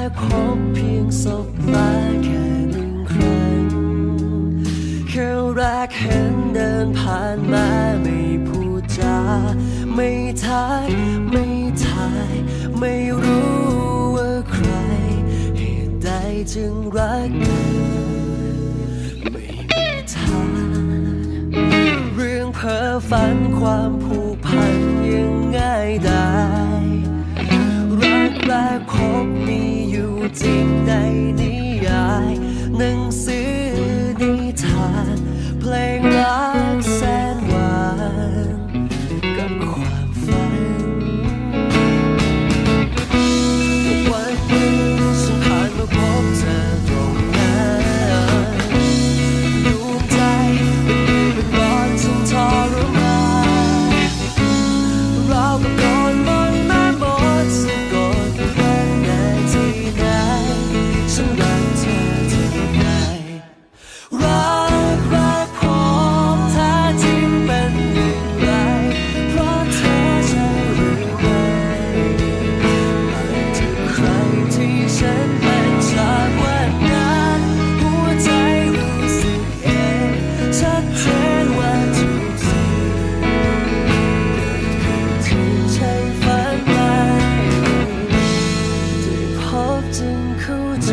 แรกพบเพียงสบตาแค่หนึ่งครั้งแค่แรกเห็นเดินผ่านมาไม่พูดจาไม่ทักไม่ทาย ไม่รู้ว่าใคร เหตุใดจึงรักเธอไม่มีทางเรื่องเพ้อฝันความผู 能是。 จึงเข้าใจ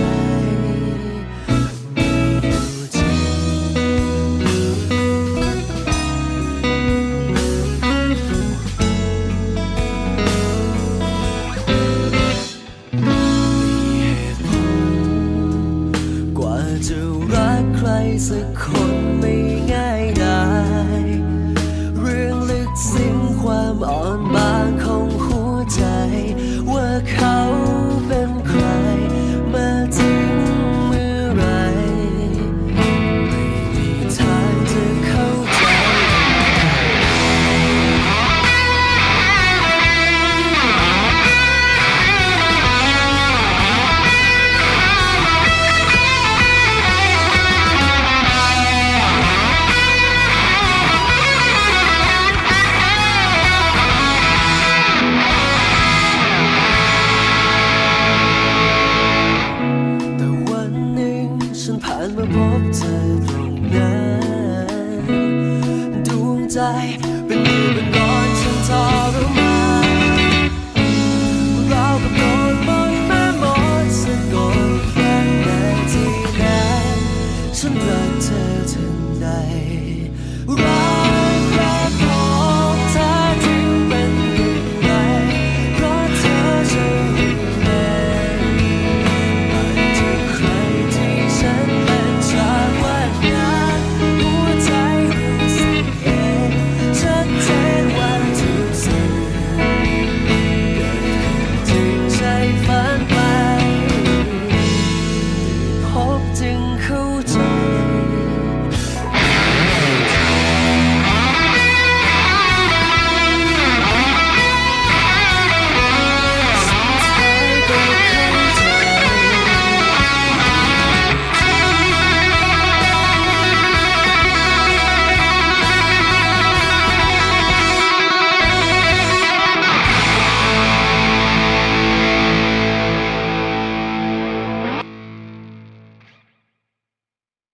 จะรักใครสักคนไม่ง่ายดาเรื่องลึกซึ้งความอ่อน I